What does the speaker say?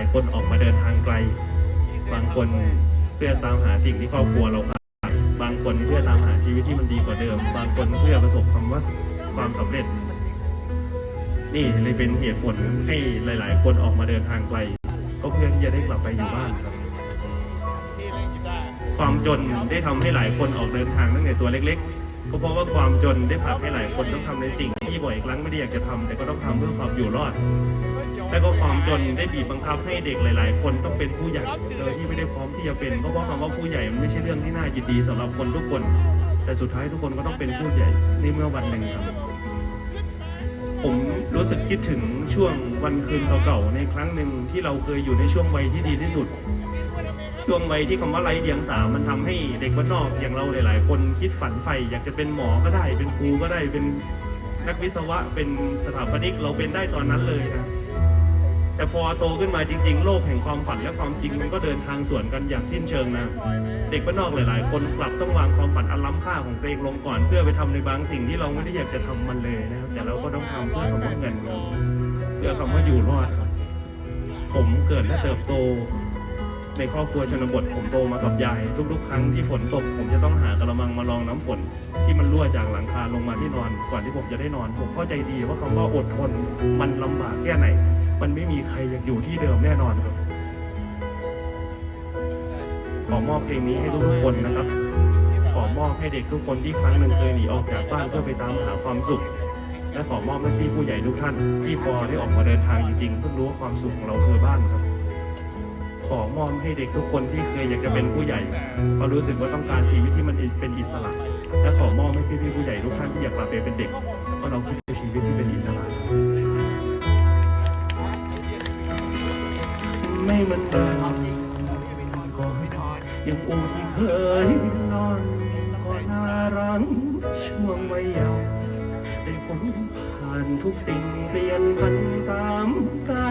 ายคนออกมาเดินทางไกล บางคนเพื่อตามหาสิ่งที่ครอบครัวเราขาดบางคนเพื่อตามหาชีวิตที่มันดีกว่าเดิม บางคนเพื่อประสบความว่าความสำเร็จ นี่เลยเป็นเหตุผลให้หลาย ๆ คนออกมาเดินทางไกล ก็เพื่อที่จะได้กลับไปอยู่บ้านครับความจนได้ทำให้หลายคนออกเดินทางตั้งแต่ตัวเล็ก ๆ ก็เพราะว่าความจนได้ผลักให้หลายคนต้องทำในสิ่ง บ่อยครั้งไม่ได้อยากจะทำแต่ก็ต้องทำเพื่อความอยู่รอด และก็ความจนได้บีบบังคับให้เด็กหลาย ๆ คนต้องเป็นผู้ใหญ่โดยที่ไม่ได้พร้อมที่จะเป็นเพราะคำว่าผู้ใหญ่มันไม่ใช่เรื่องที่น่ายินดีสำหรับคนทุกคน แต่สุดท้ายทุกคนก็ต้องเป็นผู้ใหญ่ในเมื่อวันหนึ่งครับผมรู้สึกคิดถึงช่วงวันคืนเก่าๆในครั้งหนึ่งที่เราเคยอยู่ในช่วงวัยที่ดีที่สุด ช่วงวัยที่คำว่าไร้เดียงสามันทำให้เด็กบ้านนอกอย่างเราหลาย ๆ คนคิดฝันใฝ่อยากจะเป็นหมอก็ได้เป็นครูก็ได้เป็น นักวิศวะเป็นสถาปนิกเราเป็นได้ตอนนั้นเลยนะ แต่พอโตขึ้นมาจริง ๆ โลกแห่งความฝันและความจริงมันก็เดินทางสวนกันอย่างสิ้นเชิงนะ เด็กบ้านนอกหลายๆ คนกลับต้องวางความฝันอันล้ำค่าของตัวเองลงก่อน เพื่อไปทำในบางสิ่งที่เราไม่ได้อยากจะทำมันเลยนะครับแต่เราก็ต้องทำเพื่อคำว่าเงินเพื่อคำว่าอยู่รอด ผมเกิดและเติบโต ในครอบครัวชนบทผมโตมากับยาย ทุกๆ ครั้งที่ฝนตก ผมจะต้องหากระมังมารองน้ำฝน ที่มันรั่วจากหลังคาลงมาที่นอน ก่อนที่ผมจะได้นอน ผมเข้าใจดีว่าคำว่าอดทนมันลำบากแค่ไหน มันไม่มีใครอยากอยู่ที่เดิมแน่นอนครับขอมอบเพลงนี้ให้ทุกๆคนนะครับ ขอมอบให้เด็กทุกคนที่ครั้งหนึ่งเคยหนีออกจากบ้านเพื่อไปตามหาความสุข และขอมอบให้พี่ผู้ใหญ่ทุกท่านที่พอได้ออกมาเดินทางจริงๆเพิ่งรู้ว่าความสุขของเราคือบ้านครับ ขอมอบให้เด็กทุกคนที่เคยอยากจะเป็นผู้ใหญ่เพราะรู้สึกว่าต้องการชีวิตที่มันเป็นอิสระ และขอมอบให้พี่ๆผู้ใหญ่ทุกท่านที่อยากกลับไปเป็นเด็กเพราะเราคิดว่าชีวิตที่เป็นอิสระ ไม่เหมือนเดิมก่อนยังอูที่เคยนอนก่อนน่ารังช่วงวัยเยาว์ได้ผมผ่านทุกสิ่งเปลี่ยนพันตามกา